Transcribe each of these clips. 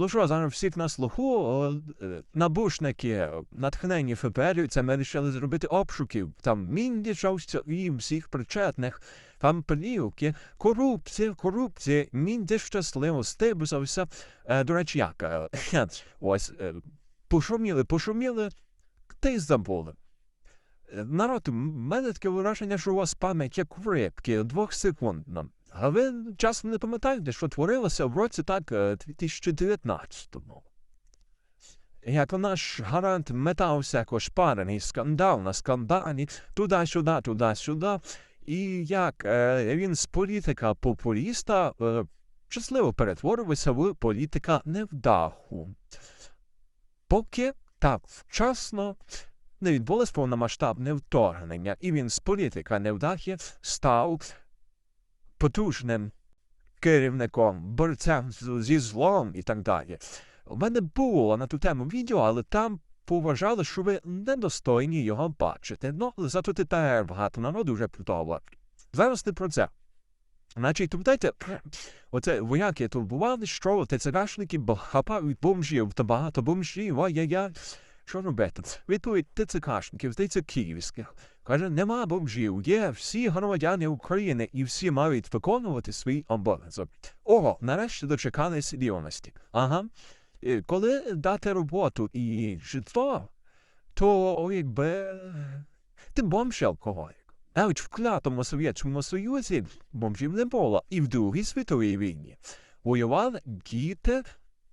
Ну що, зараз всіх на слуху, е, набушники, натхнені ФБР, це ми вирішили зробити обшуків. Там міндішовся і всіх причетних. Там плівки, корупція, корупція, мінде щасливо, стибусався. Е, до речі, як? е, ось, пошуміли, пошуміли, й забули. Народ, в мене таке враження, що у вас пам'ять як в рибки, двохсекундна. А ви часом не пам'ятаєте, що творилося в році так е, 2019-му. Як наш гарант метався як ошпарений, скандал на скандалі, туди-сюди, туди-сюди. І як е, він з політика популіста е, щасливо перетворився в політика невдаху. Поки так вчасно не відбулось повномасштабне вторгнення, і він з політика невдахи став потужним керівником, борцем зі злом і так далі. У мене було на ту тему відео, але там поважали, що ви недостойні його бачити. Ну, зато тепер багато народу вже плутало. Зараз не про це. Значить, пам'ятаєте, оце вояки турбували, що ТЦКшники бо- хапають бомжів та багато бомжів, ай-яй-яй. Що робити? Відповідь ТЦКшників, здається, київських. Каже, нема бомжів, є всі громадяни України і всі мають виконувати свій обов'язок. Ого, нарешті дочекалися рівності. Ага. Коли дати роботу і житло, то якби ти бомж алкоголік. Навіть в клятому Совєтському Союзі бомжів не було. І в Другій світовій війні воювали діти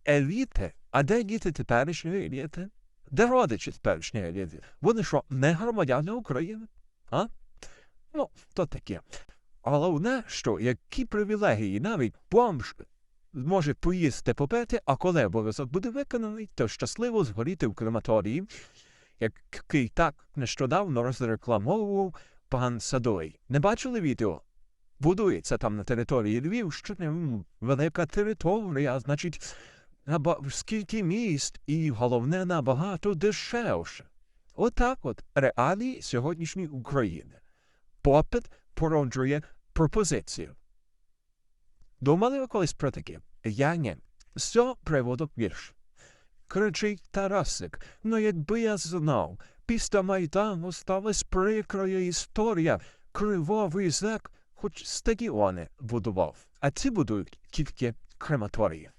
еліти. А де діти теперішньої еліти? Де родичі теперішньої еліти? Вони що, не громадяни України? А? Ну, то таке. Головне, що які привілегії навіть бомж зможе поїсти попити, а коли обов'язок буде виконаний, то щасливо згоріти в крематорії, який так нещодавно розрекламовував пан Садой. Не бачили відео? Будується там на території Львівщини м, велика територія, значить, скільки міст, і головне набагато дешевше. Отак от реалії сьогоднішньої України. Попит породжує пропозицію. Думали ви колись про таке? Я ні. З приводу вірш. Кричить Тарасик, ну якби я знав, після Майдану сталась прикрою історія, кривовий зек, хоч стадіони будував, а ці будують тільки крематорії.